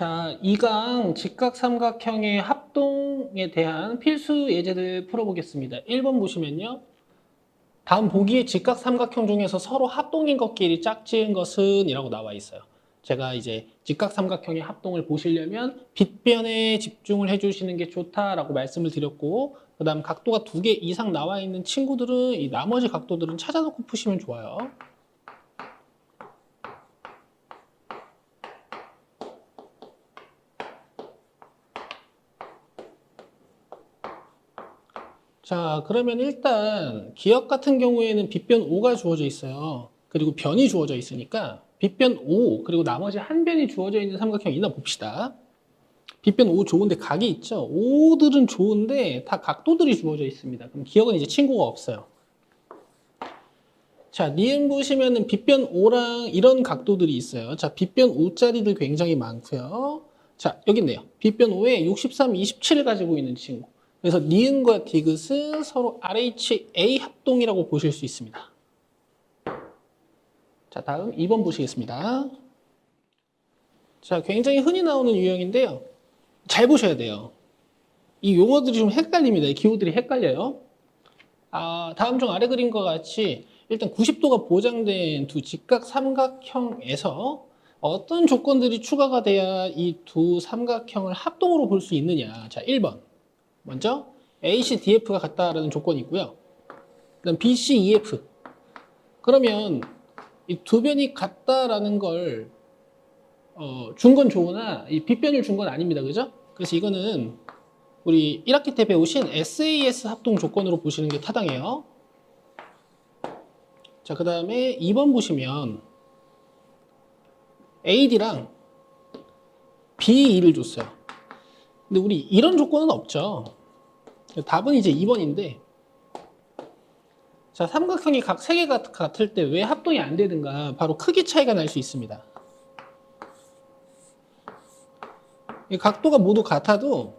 자, 2강 직각 삼각형의 합동에 대한 필수 예제들 풀어보겠습니다. 1번 보시면요. 다음 보기의 직각 삼각형 중에서 서로 합동인 것끼리 짝지은 것은 이라고 나와 있어요. 제가 이제 직각 삼각형의 합동을 보시려면 빗변에 집중을 해주시는 게 좋다라고 말씀을 드렸고 그 다음 각도가 두 개 이상 나와 있는 친구들은 이 나머지 각도들은 찾아놓고 푸시면 좋아요. 자, 그러면 일단 기억 같은 경우에는 빗변 5가 주어져 있어요. 그리고 변이 주어져 있으니까 빗변 5 그리고 나머지 한 변이 주어져 있는 삼각형이나 봅시다. 빗변 5 좋은데 각이 있죠. 5들은 좋은데 다 각도들이 주어져 있습니다. 그럼 기억은 이제 친구가 없어요. 자, 니은 보시면은 빗변 5랑 이런 각도들이 있어요. 자, 빗변 5짜리들 굉장히 많고요. 자, 여기 있네요. 빗변 5에 63, 27을 가지고 있는 친구. 그래서 니은과 디귿은 서로 RHA 합동이라고 보실 수 있습니다. 자, 다음 2번 보시겠습니다. 자, 굉장히 흔히 나오는 유형인데요. 잘 보셔야 돼요. 이 용어들이 좀 헷갈립니다. 이 기호들이 헷갈려요. 아, 다음 중 아래 그림과 같이 일단 90도가 보장된 두 직각 삼각형에서 어떤 조건들이 추가가 돼야 이 두 삼각형을 합동으로 볼 수 있느냐. 자, 1번. 먼저 ACDF가 같다라는 조건이 있고요. 그다음 BCEF. 그러면 이 두 변이 같다라는 걸 어, 준 건 좋으나 이 빗변을 준 건 아닙니다. 그죠? 그래서 이거는 우리 1학기 때 배우신 SAS 합동 조건으로 보시는 게 타당해요. 자, 그 다음에 2번 보시면 AD랑 B2를 줬어요. 근데 우리 이런 조건은 없죠. 답은 이제 2번인데 자, 삼각형이 각 3개가 같을 때 왜 합동이 안 되든가 바로 크기 차이가 날 수 있습니다. 이 각도가 모두 같아도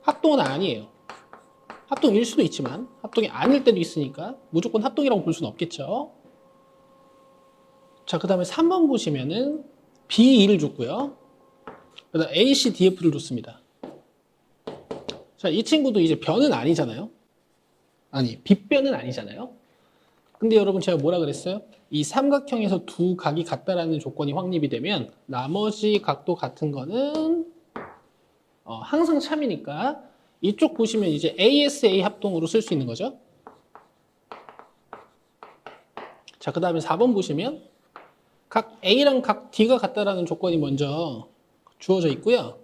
합동은 아니에요. 합동일 수도 있지만 합동이 아닐 때도 있으니까 무조건 합동이라고 볼 수는 없겠죠. 자, 그 다음에 3번 보시면은 B2를 줬고요. 그 다음 ACDF를 줬습니다. 자, 이 친구도 이제 변은 아니잖아요. 아니, 빗변은 아니잖아요. 근데 여러분 제가 뭐라 그랬어요? 이 삼각형에서 두 각이 같다라는 조건이 확립이 되면 나머지 각도 같은 거는 어, 항상 참이니까 이쪽 보시면 이제 ASA 합동으로 쓸 수 있는 거죠. 자, 그 다음에 4번 보시면 각 A랑 각 D가 같다라는 조건이 먼저 주어져 있고요.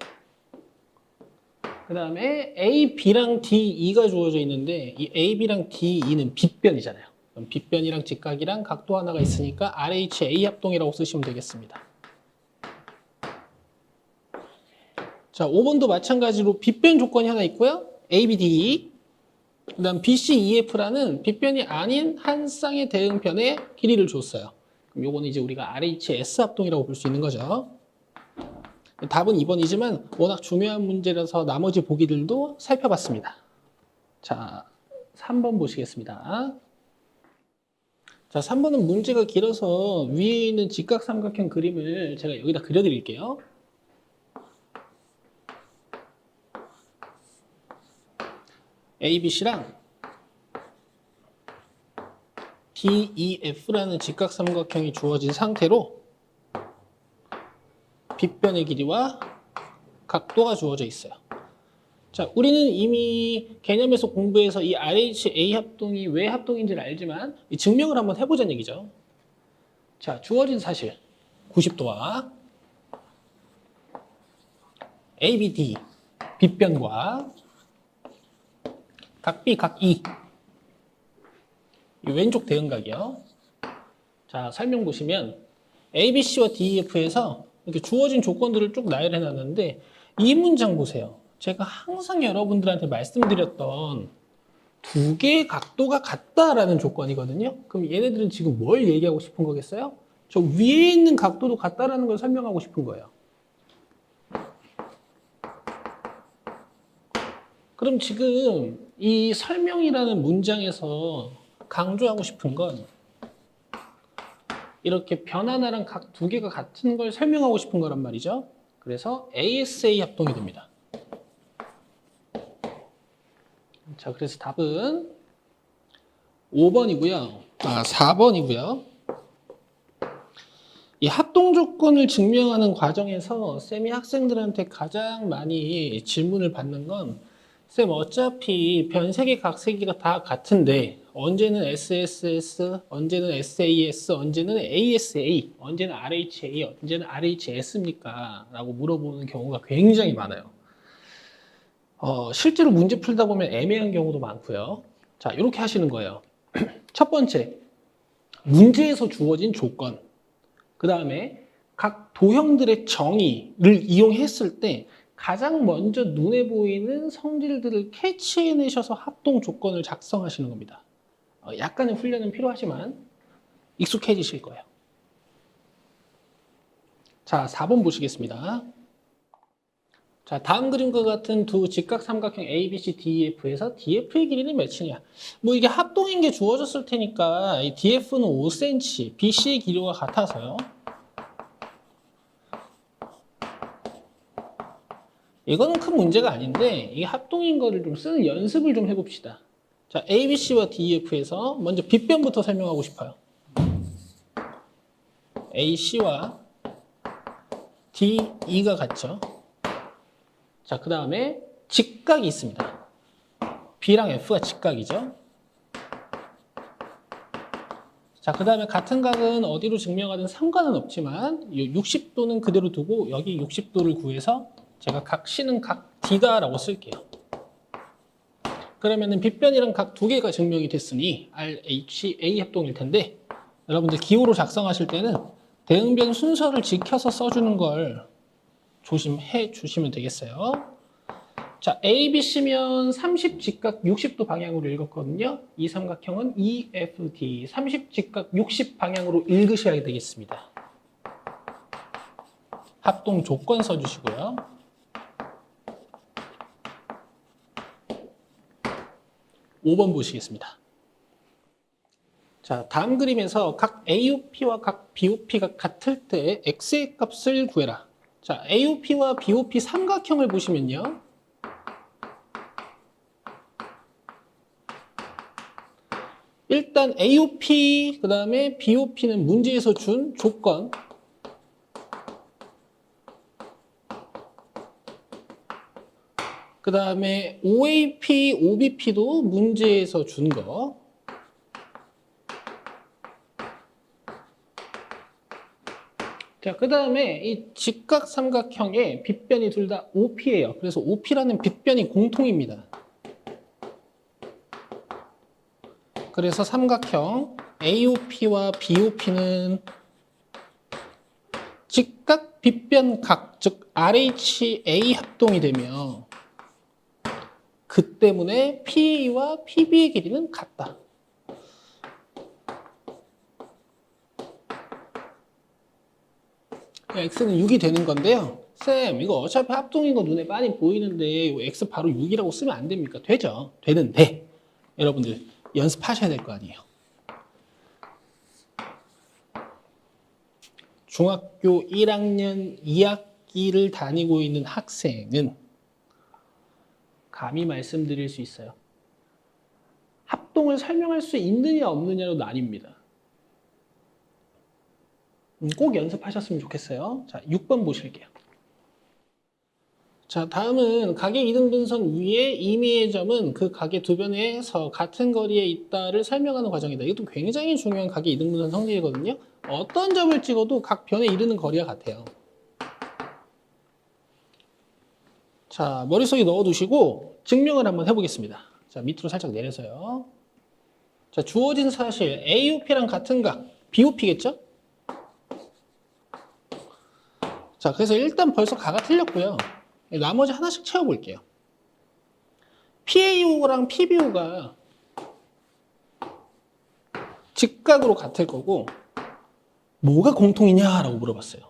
그 다음에 A, B랑 D, E가 주어져 있는데 이 A, B랑 D, E는 빗변이잖아요. 그럼 빗변이랑 직각이랑 각도 하나가 있으니까 RHA 합동이라고 쓰시면 되겠습니다. 자, 5번도 마찬가지로 빗변 조건이 하나 있고요. A, B, D, E. 그 다음 BC, EF라는 빗변이 아닌 한 쌍의 대응변의 길이를 줬어요. 그럼 요거는 이제 우리가 RHS 합동이라고 볼 수 있는 거죠. 답은 2번이지만 워낙 중요한 문제라서 나머지 보기들도 살펴봤습니다. 자, 3번 보시겠습니다. 자, 3번은 문제가 길어서 위에 있는 직각 삼각형 그림을 제가 여기다 그려드릴게요. ABC랑 DEF라는 직각 삼각형이 주어진 상태로 빗변의 길이와 각도가 주어져 있어요. 자, 우리는 이미 개념에서 공부해서 이 RHA 합동이 왜 합동인지를 알지만 이 증명을 한번 해보자는 얘기죠. 자, 주어진 사실 90도와 ABD 빗변과 각 B, 각 E 이 왼쪽 대응각이요. 자, 설명 보시면 ABC와 DEF에서 이렇게 주어진 조건들을 쭉 나열해 놨는데 이 문장 보세요. 제가 항상 여러분들한테 말씀드렸던 두 개의 각도가 같다라는 조건이거든요. 그럼 얘네들은 지금 뭘 얘기하고 싶은 거겠어요? 저 위에 있는 각도도 같다라는 걸 설명하고 싶은 거예요. 그럼 지금 이 설명이라는 문장에서 강조하고 싶은 건 이렇게 변 하나랑 각 두 개가 같은 걸 설명하고 싶은 거란 말이죠. 그래서 ASA 합동이 됩니다. 자, 그래서 답은 5번이고요. 아, 4번이고요. 이 합동 조건을 증명하는 과정에서 쌤이 학생들한테 가장 많이 질문을 받는 건 쌤 어차피 변색의 각세기가 다 같은데 언제는 SSS, 언제는 SAS, 언제는 ASA, 언제는 RHA, 언제는 RHS입니까? 라고 물어보는 경우가 굉장히 많아요. 어, 실제로 문제 풀다 보면 애매한 경우도 많고요. 자, 이렇게 하시는 거예요. 첫 번째, 문제에서 주어진 조건. 그 다음에 각 도형들의 정의를 이용했을 때 가장 먼저 눈에 보이는 성질들을 캐치해내셔서 합동 조건을 작성하시는 겁니다. 어, 약간의 훈련은 필요하지만 익숙해지실 거예요. 자, 4번 보시겠습니다. 자, 다음 그림과 같은 두 직각 삼각형 ABC, DEF에서 DF의 길이는 몇이냐? 뭐 이게 합동인 게 주어졌을 테니까 이 DF는 5cm, BC의 길이와 같아서요. 이거는 큰 문제가 아닌데 이게 합동인 거를 좀 쓰는 연습을 좀 해봅시다. 자, ABC와 DEF에서 먼저 빗변부터 설명하고 싶어요. AC와 DE가 같죠. 자, 그 다음에 직각이 있습니다. B랑 F가 직각이죠. 자, 그 다음에 같은 각은 어디로 증명하든 상관은 없지만 60도는 그대로 두고 여기 60도를 구해서 제가 각 C는 각 D다라고 쓸게요. 그러면은 빗변이랑 각 두 개가 증명이 됐으니 RHA 합동일 텐데 여러분들 기호로 작성하실 때는 대응변 순서를 지켜서 써주는 걸 조심해 주시면 되겠어요. 자, ABC면 30 직각 60도 방향으로 읽었거든요. 이 삼각형은 EFD 30 직각 60 방향으로 읽으셔야 되겠습니다. 합동 조건 써주시고요. 5번 보시겠습니다. 자, 다음 그림에서 각 AOP와 각 BOP가 같을 때 X의 값을 구해라. 자, AOP와 BOP 삼각형을 보시면요. 일단 AOP, 그 다음에 BOP는 문제에서 준 조건. 그 다음에 OAP, OBP도 문제에서 준 거. 자, 그 다음에 이 직각 삼각형의 빗변이 둘 다 OP예요. 그래서 OP라는 빗변이 공통입니다. 그래서 삼각형 AOP와 BOP는 직각 빗변 각, 즉 RHA 합동이 되며 그 때문에 PA와 PB의 길이는 같다. x는 6이 되는 건데요. 쌤, 이거 어차피 합동인 거 눈에 많이 보이는데 x 바로 6이라고 쓰면 안 됩니까? 되죠. 되는데 여러분들 연습하셔야 될 거 아니에요. 중학교 1학년 2학기를 다니고 있는 학생은 감히 말씀드릴 수 있어요. 합동을 설명할 수 있느냐 없느냐로 나뉩니다. 음, 꼭 연습하셨으면 좋겠어요. 자, 6번 보실게요. 자, 다음은 각의 이등 분선 위에 임의의 점은 그 각의 두 변에서 같은 거리에 있다를 설명하는 과정이다. 이것도 굉장히 중요한 각의 이등 분선 성질이거든요. 어떤 점을 찍어도 각 변에 이르는 거리가 같아요. 자, 머릿속에 넣어 두시고 증명을 한번 해보겠습니다. 자, 밑으로 살짝 내려서요. 자, 주어진 사실 AOP랑 같은 각, BOP겠죠? 자, 그래서 일단 벌써 가가 틀렸고요. 나머지 하나씩 채워볼게요. PAO랑 PBO가 직각으로 같을 거고 뭐가 공통이냐라고 물어봤어요.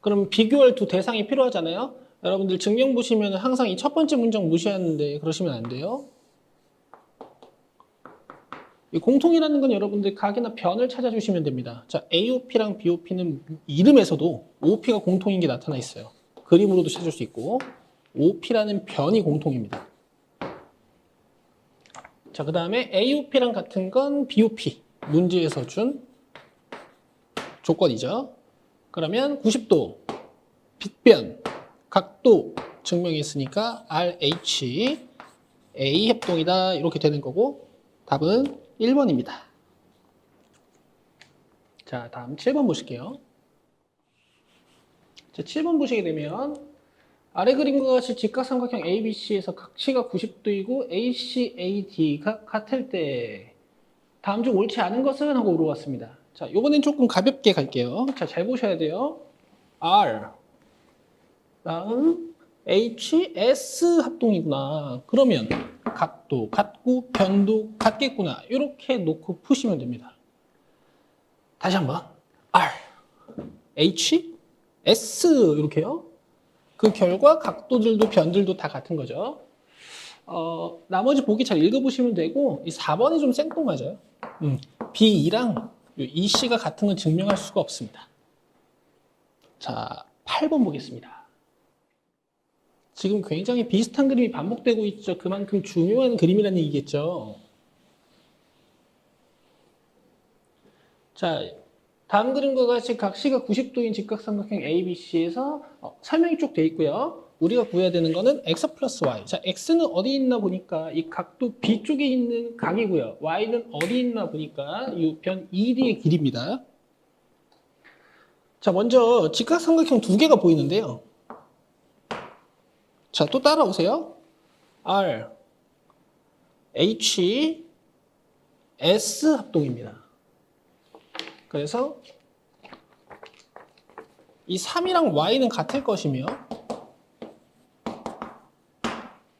그럼 비교할 두 대상이 필요하잖아요. 여러분들 증명 보시면 항상 이 첫 번째 문장 무시하는데 그러시면 안 돼요. 이 공통이라는 건 여러분들 각이나 변을 찾아주시면 됩니다. 자, AOP랑 BOP는 이름에서도 OP가 공통인 게 나타나 있어요. 그림으로도 찾을 수 있고 OP라는 변이 공통입니다. 자, 그 다음에 AOP랑 같은 건 BOP 문제에서 준 조건이죠. 그러면 90도, 빗변, 각도 증명했으니까 RH, A 협동이다 이렇게 되는 거고 답은 1번입니다. 자, 다음 7번 보실게요. 자, 7번 보시게 되면 아래 그림과 같이 직각삼각형 ABC에서 각시가 90도이고 AC, AD가 같을 때 다음 중 옳지 않은 것은 하고 물어봤습니다. 자, 이번엔 조금 가볍게 갈게요. 자, 잘 보셔야 돼요. R 다음 H, S 합동이구나. 그러면 각도 같고 변도 같겠구나. 이렇게 놓고 푸시면 됩니다. 다시 한번 R, H, S 이렇게요. 그 결과 각도들도 변들도 다 같은 거죠. 어, 나머지 보기 잘 읽어보시면 되고 이 4번이 좀 생뚱맞아요. 음, B2랑 EC가 같은 건 증명할 수가 없습니다. 자, 8번 보겠습니다. 지금 굉장히 비슷한 그림이 반복되고 있죠. 그만큼 중요한 그림이라는 얘기겠죠. 자, 다음 그림과 같이 각 시가 90도인 직각삼각형 ABC에서 어, 설명이 쭉 돼 있고요. 우리가 구해야 되는 거는 x 플러스 y. 자, x는 어디 있나 보니까 이 각도 B 쪽에 있는 각이고요. y는 어디 있나 보니까 이변 ED의 길입니다. 자, 먼저 직각삼각형 두 개가 보이는데요. 자, 또 따라오세요. R, H, S 합동입니다. 그래서 이 3이랑 y는 같을 것이며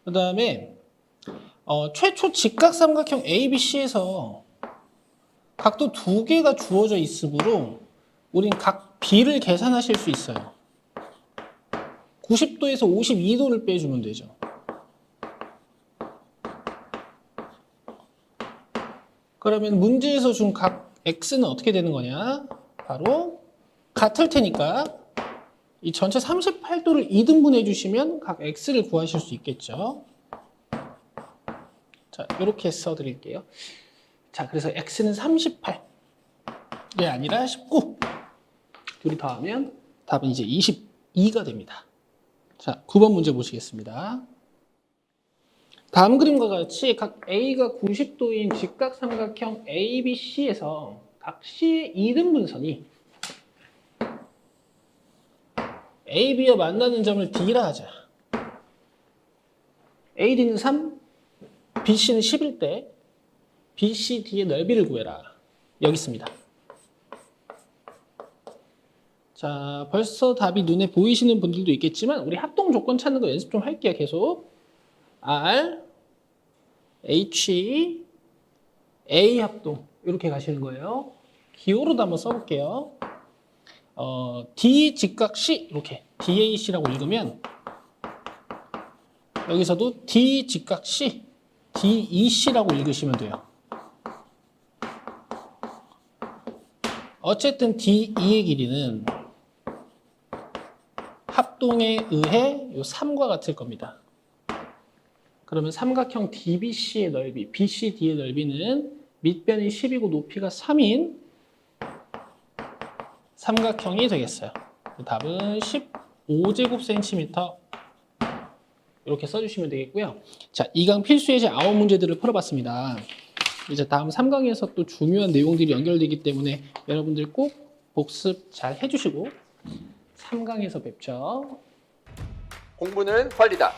그 다음에 어, 최초 직각삼각형 ABC에서 각도 두 개가 주어져 있으므로 우린 각 B를 계산하실 수 있어요. 90도에서 52도를 빼주면 되죠. 그러면 문제에서 준 각 X는 어떻게 되는 거냐? 바로 같을 테니까 이 전체 38도를 2등분 해 주시면 각 X를 구하실 수 있겠죠. 자, 이렇게 써 드릴게요. 자, 그래서 X는 38이 아니라 19. 둘이 더하면 답은 이제 22가 됩니다. 자, 9번 문제 보시겠습니다. 다음 그림과 같이 각 A가 90도인 직각삼각형 ABC에서 각 C의 2등분선이 AB와 만나는 점을 D라 하자. AD는 3, BC는 10일 때 BCD의 넓이를 구해라. 여기 있습니다. 자, 벌써 답이 눈에 보이시는 분들도 있겠지만 우리 합동 조건 찾는 거 연습 좀 할게요. 계속. R, H, A 합동 이렇게 가시는 거예요. 기호로도 한번 써볼게요. 어, D 직각 C 이렇게 DAC라고 읽으면 여기서도 D 직각 C, DEC라고 읽으시면 돼요. 어쨌든 DE의 길이는 합동에 의해 요 3과 같을 겁니다. 그러면 삼각형 DBC의 넓이, BCD의 넓이는 밑변이 10이고 높이가 3인 삼각형이 되겠어요. 답은 15제곱센티미터 이렇게 써주시면 되겠고요. 자, 2강 필수 예제 9문제들을 풀어봤습니다. 이제 다음 3강에서 또 중요한 내용들이 연결되기 때문에 여러분들 꼭 복습 잘 해주시고 3강에서 뵙죠. 공부는 권리다.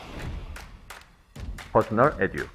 퍼스널 에듀